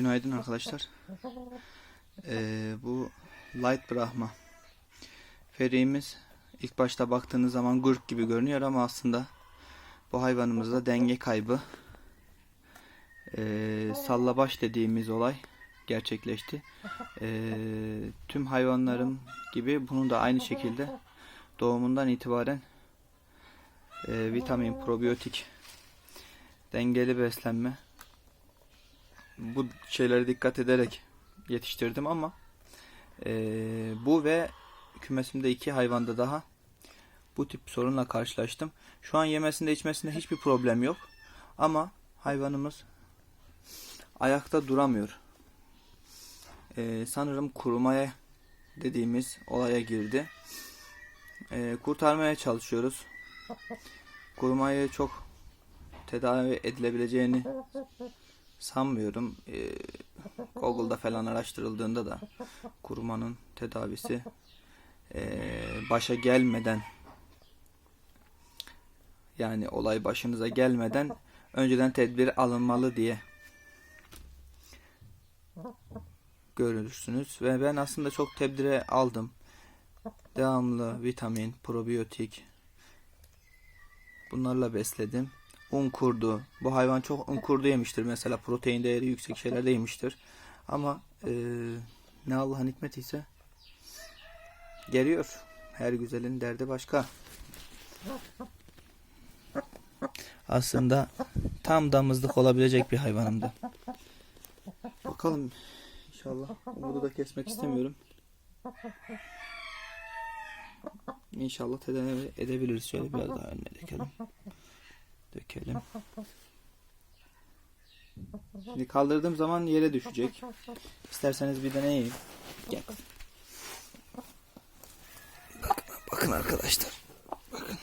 Günaydın arkadaşlar. Ee, bu Light Brahma feriğimiz ilk başta baktığınız zaman gurk gibi görünüyor ama aslında bu hayvanımızda denge kaybı ee, sallabaş dediğimiz olay gerçekleşti. Ee, tüm hayvanlarım gibi bunun da aynı şekilde doğumundan itibaren ee, vitamin, probiyotik, dengeli beslenme bu şeylere dikkat ederek yetiştirdim ama eee, bu ve kümesimde iki hayvanda daha bu tip sorunla karşılaştım. Şu an yemesinde içmesinde hiçbir problem yok ama hayvanımız ayakta duramıyor. Eee, sanırım kurumaya dediğimiz olaya girdi. Eee, kurtarmaya çalışıyoruz. Kurumayı çok tedavi edilebileceğini sanmıyorum. Ee, Google'da falan araştırıldığında da kurumanın tedavisi ee, başa gelmeden yani olay başınıza gelmeden önceden tedbir alınmalı diye görürsünüz ve ben aslında çok tedbire aldım. Devamlı vitamin, probiyotik bunlarla besledim. Un kurdu. Bu hayvan çok un kurdu yemiştir mesela. Protein değeri yüksek şeyler yemiştir. Ama eee, ne Allah'ın hikmeti ise geliyor. Her güzelin derdi başka. Aslında tam damızlık olabilecek bir hayvanımdı. Bakalım inşallah. Umudu da kesmek istemiyorum. İnşallah tedavi edebiliriz. Şöyle biraz daha önüne dökelim. Dökelim. Şimdi kaldırdığım zaman yere düşecek. İsterseniz bir deneyeyim. Gel. Bakın, bakın arkadaşlar. Bakın.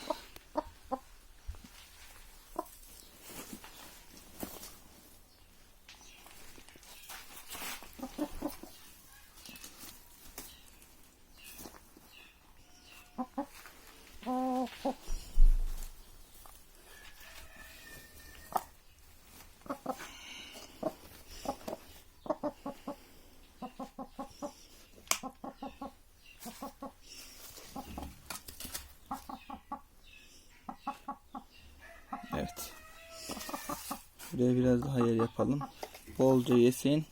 Evet. Buraya biraz daha yer yapalım. Bolca yesin.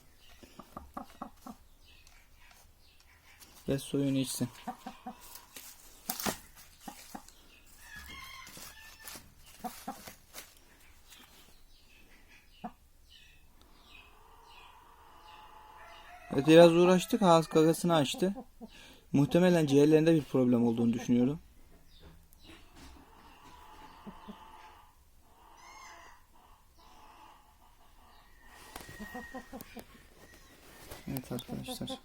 Ve suyunu içsin. Evet biraz uğraştık. Ağız gagasını açtı. Muhtemelen ciğerlerinde bir problem olduğunu düşünüyorum. Evet arkadaşlar.